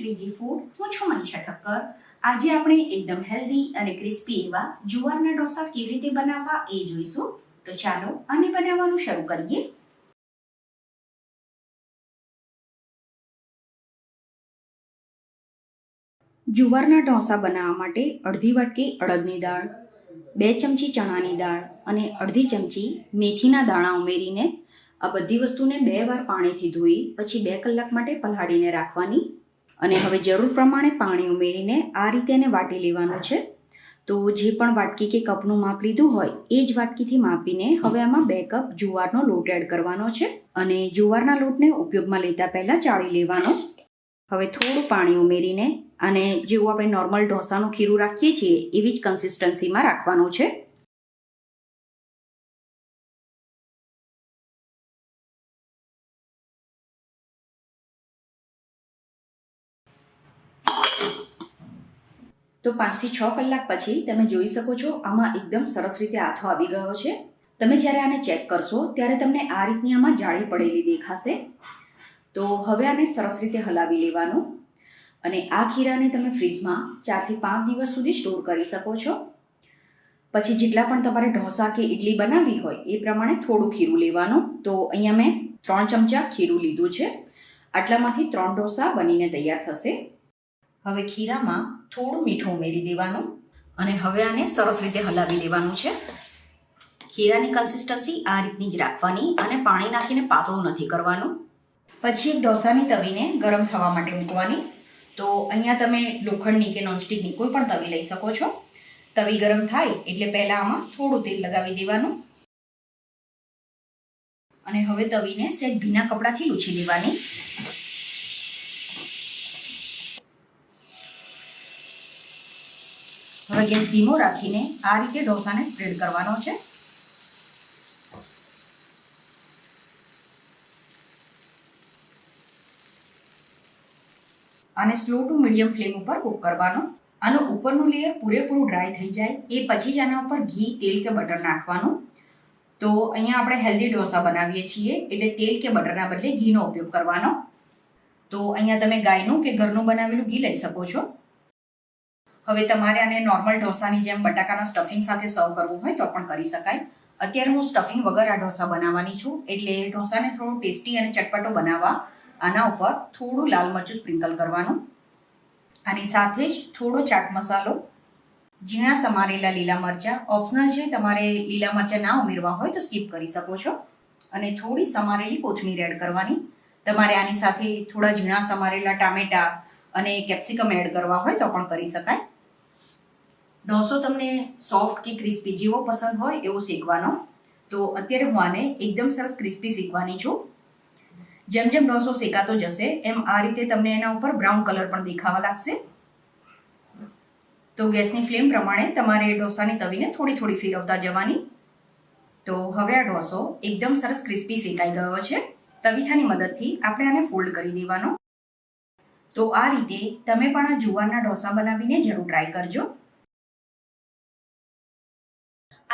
Shriji food હું છું મનીષા ઠક્કર આજે આપણે એકદમ હેલ્ધી અને ક્રિસ્પી એવા જુવારના ઢોસા કેવી રીતે બનાવવા એ જોઈશું. તો ચાલો આને બનાવવાનું શરૂ કરીએ. જુવારના ઢોસા બનાવવા માટે અડધી વાટકી અડદની દાળ, બે ચમચી ચણાની દાળ અને અડધી ચમચી મેથીના દાણા ઉમેરીને આ બધી વસ્તુને બે વાર પાણીથી ધોઈ, પછી બે કલાક માટે પલાળીને રાખવાની અને હવે જરૂર પ્રમાણે પાણી ઉમેરીને આ રીતે એને વાટી લેવાનું છે. તો જે પણ વાટકી કે કપનું માપ લીધું હોય, એ જ વાટકીથી માપીને હવે આમાં બે કપ જુવારનો લોટ એડ કરવાનો છે. અને જુવારના લોટને ઉપયોગમાં લેતા પહેલાં ચાળી લેવાનો. હવે થોડું પાણી ઉમેરીને, અને જેવું આપણે નોર્મલ ઢોસાનું ખીરું રાખીએ છીએ, એવી જ કન્સિસ્ટન્સીમાં રાખવાનું છે. તો પાંચથી છ કલાક પછી તમે જોઈ શકો છો આમાં એકદમ સરસ રીતે આથો આવી ગયો છે. તમે જ્યારે આને ચેક કરશો ત્યારે તમને આ રીતની આમાં જાળી પડેલી દેખાશે. તો હવે આને સરસ રીતે હલાવી લેવાનું. અને આ ખીરાને તમે ફ્રીજમાં ચારથી પાંચ દિવસ સુધી સ્ટોર કરી શકો છો. પછી જેટલા પણ તમારે ઢોસા કે ઇડલી બનાવવી હોય એ પ્રમાણે થોડું ખીરું લેવાનું. તો અહીંયા મેં ત્રણ ચમચા ખીરું લીધું છે. આટલામાંથી ત્રણ ઢોસા બનીને તૈયાર થશે. હવે ખીરામાં થોડું મીઠું ઉમેરી દેવાનું અને હવે આને સરસ રીતે હલાવી લેવાનું છે. ખીરાની કન્સિસ્ટન્સી આ રીતની જ રાખવાની અને પાણી નાખીને પાતળું નથી કરવાનું. પછી એક ઢોસાની તવીને ગરમ થવા માટે મૂકવાની. તો અહીંયા તમે લોખંડની કે નોનસ્ટિકની કોઈ પણ તવી લઈ શકો છો. તવી ગરમ થાય એટલે પહેલાં આમાં થોડું તેલ લગાવી દેવાનું. અને હવે તવીને સહેજ ભીના કપડાથી લૂછી લેવાની. ગેસ ધીમો રાખીને આ રીતે ઢોસાને સ્પ્રેડ કરવાનો છે. અને સ્લો ટુ મીડિયમ ફ્લેમ ઉપર કુક કરવાનો. આનો ઉપરનું લેયર પૂરેપૂરું ડ્રાય થઈ જાય, એ પછી જ આના ઉપર ઘી, તેલ કે બટર નાખવાનું. તો અહીંયા આપણે હેલ્ધી ઢોસા બનાવીએ છીએ, એટલે તેલ કે બટરના બદલે ઘીનો ઉપયોગ કરવાનો. તો અહીંયા તમે ગાયનું કે ઘરનું બનાવેલું ઘી લઈ શકો છો. હવે તમારે આને નોર્મલ ઢોસાની જેમ બટાકાના સ્ટફિંગ સાથે સર્વ કરવું હોય તો પણ કરી શકાય. અત્યારે હું સ્ટફિંગ વગર આ ઢોસા બનાવવાની છું, એટલે ઢોસાને થોડું ટેસ્ટી અને ચટપટો બનાવવા, આના ઉપર થોડું લાલ મરચું સ્પ્રિંકલ કરવાનું, આની સાથે જ થોડો ચાટ મસાલો, ઝીણા સમારેલા લીલા મરચાં ઓપ્શનલ છે તમારે લીલા મરચાં ના ઉમેરવા હોય તો સ્કીપ કરી શકો છો. અને થોડી સમારેલી કોથમીર એડ કરવાની. તમારે આની સાથે થોડા ઝીણા સમારેલા ટામેટા અને કેપ્સિકમ એડ કરવા હોય તો પણ કરી શકાય. ઢોસો તમને સોફ્ટ કે ક્રિસ્પી જેવો પસંદ હોય એવો શેકવાનો. તો અત્યારે હું આને એકદમ સરસ ક્રિસ્પી શીખવાની છું. જેમ જેમ ઢોસો શેકાતો જશે, એમ આ રીતે તમને એના ઉપર બ્રાઉન કલર પણ દેખાવા લાગશે. તો ગેસની ફ્લેમ પ્રમાણે તમારે ઢોસાની તવીને થોડી થોડી ફેરવતા જવાની. તો હવે આ ઢોસો એકદમ સરસ ક્રિસ્પી શેકાઈ ગયો છે. તવીથાની મદદથી આપણે આને ફોલ્ડ કરી દેવાનો. તો આ રીતે તમે પણ આ જુવારના ઢોસા બનાવીને જરૂર ટ્રાય કરજો.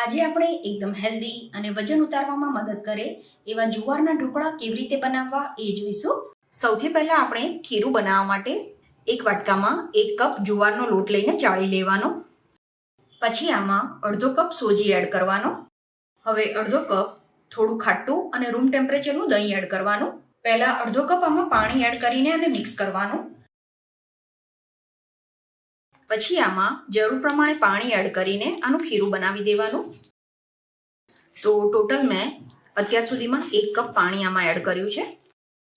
આજે આપણે એકદમ હેલ્ધી અને વજન ઉતારવામાં મદદ કરે એવા જુવારના ઢોકળા કેવી રીતે બનાવવા એ જોઈશું. સૌથી પહેલાં આપણે ખીરું બનાવવા માટે એક વાટકામાં એક કપ જુવારનો લોટ લઈને ચાળી લેવાનો. પછી આમાં અડધો કપ સોજી એડ કરવાનો. હવે અડધો કપ થોડું ખાટું અને રૂમ ટેમ્પરેચરનું દહીં એડ કરવાનું. પહેલાં અડધો કપ આમાં પાણી એડ કરીને અને મિક્સ કરવાનું. પછી આમાં જરૂર પ્રમાણે પાણી એડ કરીને આનું ખીરું બનાવી દેવાનું. તો ટોટલ મેં અત્યાર સુધીમાં એક કપ પાણી આમાં એડ કર્યું છે.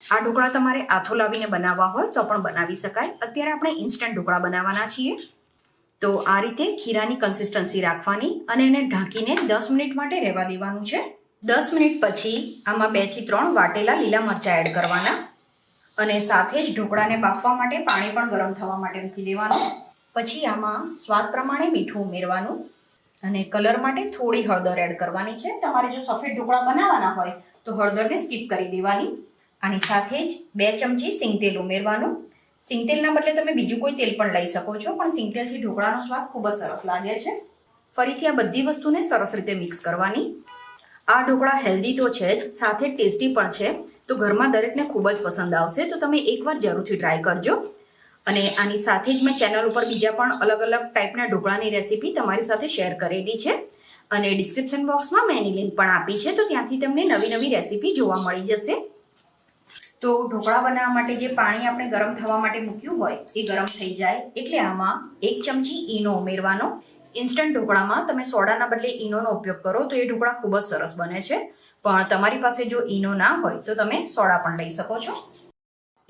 આ ઢોકળા તમારે આથો લાવીને બનાવવા હોય તો પણ બનાવી શકાય. અત્યારે આપણે ઇન્સ્ટન્ટ ઢોકળા બનાવવાના છીએ. તો આ રીતે ખીરાની કન્સિસ્ટન્સી રાખવાની અને એને ઢાંકીને દસ મિનિટ માટે રહેવા દેવાનું છે. દસ મિનિટ પછી આમાં બેથી ત્રણ વાટેલા લીલા મરચાં એડ કરવાના. અને સાથે જ ઢોકળાને બાફવા માટે પાણી પણ ગરમ થવા માટે મૂકી દેવાનું. પછી આમાં સ્વાદ પ્રમાણે મીઠું ઉમેરવાનું અને કલર માટે થોડી હળદર એડ કરવાની છે. તમારે જો સફેદ ઢોકળા બનાવવાના હોય તો હળદરને સ્કીપ કરી દેવાની. આની સાથે જ બે ચમચી સિંગતેલ ઉમેરવાનું. સિંગતેલના બદલે તમે બીજું કોઈ તેલ પણ લઈ શકો છો, પણ સિંગતેલથી ઢોકળાનો સ્વાદ ખૂબ જ સરસ લાગે છે. ફરીથી આ બધી વસ્તુને સરસ રીતે મિક્સ કરવાની. આ ઢોકળા હેલ્ધી તો છે જ, સાથે ટેસ્ટી પણ છે. તો ઘરમાં દરેકને ખૂબ જ પસંદ આવશે, તો તમે એકવાર જરૂરથી ટ્રાય કરજો. અને આની સાથે જ મેં ચેનલ ઉપર બીજા પણ અલગ અલગ ટાઈપના ઢોકળાની રેસીપી તમારી સાથે શેર કરેલી છે. અને ડિસ્ક્રિપ્શન બોક્સમાં મેં એની લિંક પણ આપી છે, તો ત્યાંથી તમને નવી નવી રેસીપી જોવા મળી જશે. તો ઢોકળા બનાવવા માટે જે પાણી આપણે ગરમ થવા માટે મૂક્યું હોય, એ ગરમ થઈ જાય. એટલે આમાં એક ચમચી ઈનો ઉમેરવાનો. ઇન્સ્ટન્ટ ઢોકળામાં તમે સોડાના બદલે ઈનોનો ઉપયોગ કરો, તો એ ઢોકળા ખૂબ જ સરસ બને છે. પણ તમારી પાસે જો ઈનો ના હોય, તો તમે સોડા પણ લઈ શકો છો.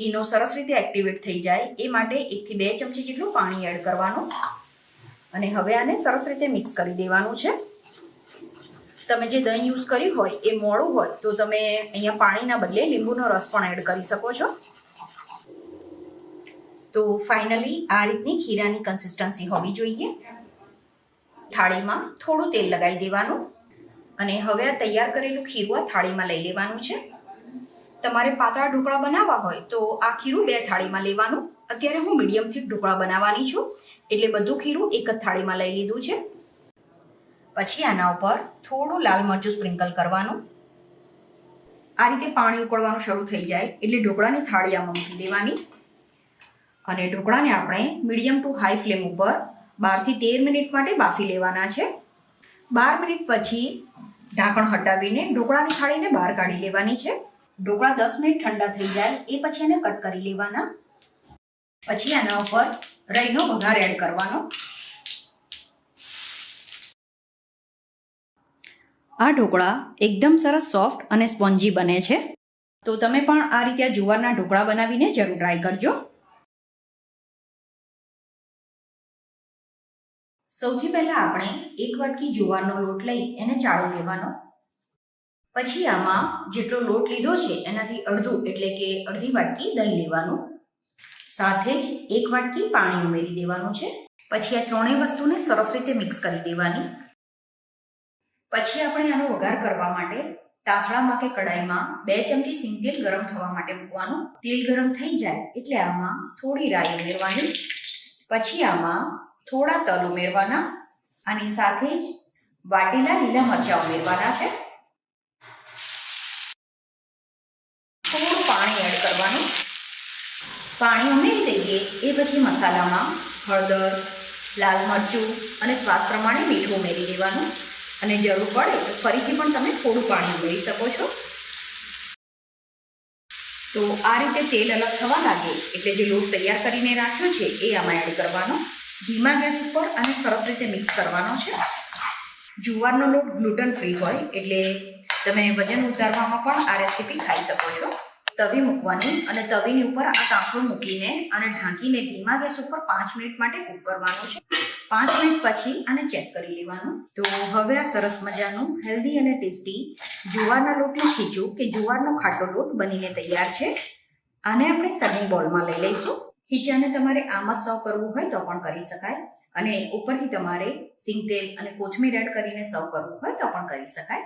ઈનો સરસ રીતે એક્ટિવેટ થઈ જાય. એ માટે એકથી બે ચમચી જેટલું પાણી એડ કરવાનું. અને હવે આને સરસ રીતે મિક્સ કરી દેવાનું છે. તમે જે દહીં યુઝ કર્યું હોય, એ મોડું હોય, તો તમે અહીંયા પાણીના બદલે લીંબુનો રસ પણ એડ કરી શકો છો. તો ફાઇનલી આ રીતની ખીરાની કન્સિસ્ટન્સી હોવી જોઈએ. થાળીમાં થોડું તેલ લગાવી દેવાનું. અને હવે આ તૈયાર કરેલું ખીરું આ થાળીમાં લઈ લેવાનું છે. તમારે પાતળા ઢોકળા બનાવવા હોય તો આ ખીરું બે થાળીમાં લેવાનું. અત્યારે હું મીડિયમ થીક ઢોકળા બનાવવાની છું. એટલે બધું ખીરું એક જ થાળીમાં લઈ લીધું છે. પછી આના ઉપર થોડું લાલ મરચું સ્પ્રિંકલ કરવાનું. આ રીતે પાણી ઉકળવાનું શરૂ થઈ જાય એટલે ઢોકળાની થાળી આમાં મૂકી દેવાની. અને ઢોકળાને આપણે મીડિયમ ટુ હાઈ ફ્લેમ ઉપર બારથી તેર મિનિટ માટે બાફી લેવાના છે. બાર મિનિટ પછી ઢાંકણ હટાવીને ઢોકળાની થાળીને બહાર કાઢી લેવાની છે. ઢોકળા દસ મિનિટ ઠંડા થઈ જાય, એ પછી એને કટ કરી લેવાના. પછી આના ઉપર રહીનો વઘાર એડ કરવાનો. આ ઢોકળા એકદમ સરસ સોફ્ટ અને સ્પોન્જી બને છે. તો તમે પણ આ રીતે જુવારના ઢોકળા બનાવીને જરૂર ટ્રાય કરજો. સૌથી પહેલા આપણે એક વાટકી જુવારનો લોટ લઈ એને ચાળી લેવાનો. પછી આમાં જેટલો લોટ લીધો છે એનાથી અડધું, એટલે કે અડધી વાટકી દહીં લેવાનું. સાથે જ એક વાટકી પાણી ઉમેરી દેવાનું છે. પછી આ ત્રણેય વસ્તુને સરસ રીતે મિક્સ કરી દેવાની. પછી આપણે આનો વઘાર કરવા માટે તાંસળામાં કે કડાઈમાં બે ચમચી સિંગ તેલ ગરમ થવા માટે મૂકવાનું. તેલ ગરમ થઈ જાય એટલે આમાં થોડી રાઈ ઉમેરવાની. પછી આમાં થોડા તલ ઉમેરવાના. આની સાથે જ વાટેલા લીલા મરચાં ઉમેરવાના છે થોડું પાણી એડ કરવાનું પાણી ઉમેરી દઈએ, એ પછી મસાલામાં હળદર, લાલ મરચું અને સ્વાદ પ્રમાણે મીઠું ઉમેરી દેવાનું. અને જરૂર પડે તો ફરીથી પણ તમે થોડું પાણી ઉમેરી શકો છો. તો આ રીતે તેલ અલગ થવા લાગે, એટલે જે લોટ તૈયાર કરીને રાખ્યો છે, એ આમાં એડ કરવાનો. ધીમા ગેસ ઉપર અને સરસ રીતે મિક્સ કરવાનો છે. જુવારનો લોટ ગ્લુટન ફ્રી હોય, એટલે તમે વજન ઉતારવામાં પણ આ રેસીપી ખાઈ શકો છો. તવી મૂકવાની અને તવીની ઉપર આ તાંસળો મૂકીને અને ઢાંકીને ધીમા ગેસ ઉપર પાંચ મિનિટ માટે કૂક કરવાનું છે. પાંચ મિનિટ પછી આને ચેક કરી લેવાનું. તો હવે આ સરસ મજાનું હેલ્ધી અને ટેસ્ટી જુવારના લોટનું ખીચું કે જુવારનો ખાટો લોટ બનીને તૈયાર છે. આને આપણે સર્વિંગ બોલમાં લઈ લઈશું. ખીચાને તમારે આમ જ સર્વ કરવું હોય તો પણ કરી શકાય. અને ઉપરથી તમારે સિંગ તેલ અને કોથમીર એડ કરીને સર્વ કરવું હોય તો પણ કરી શકાય.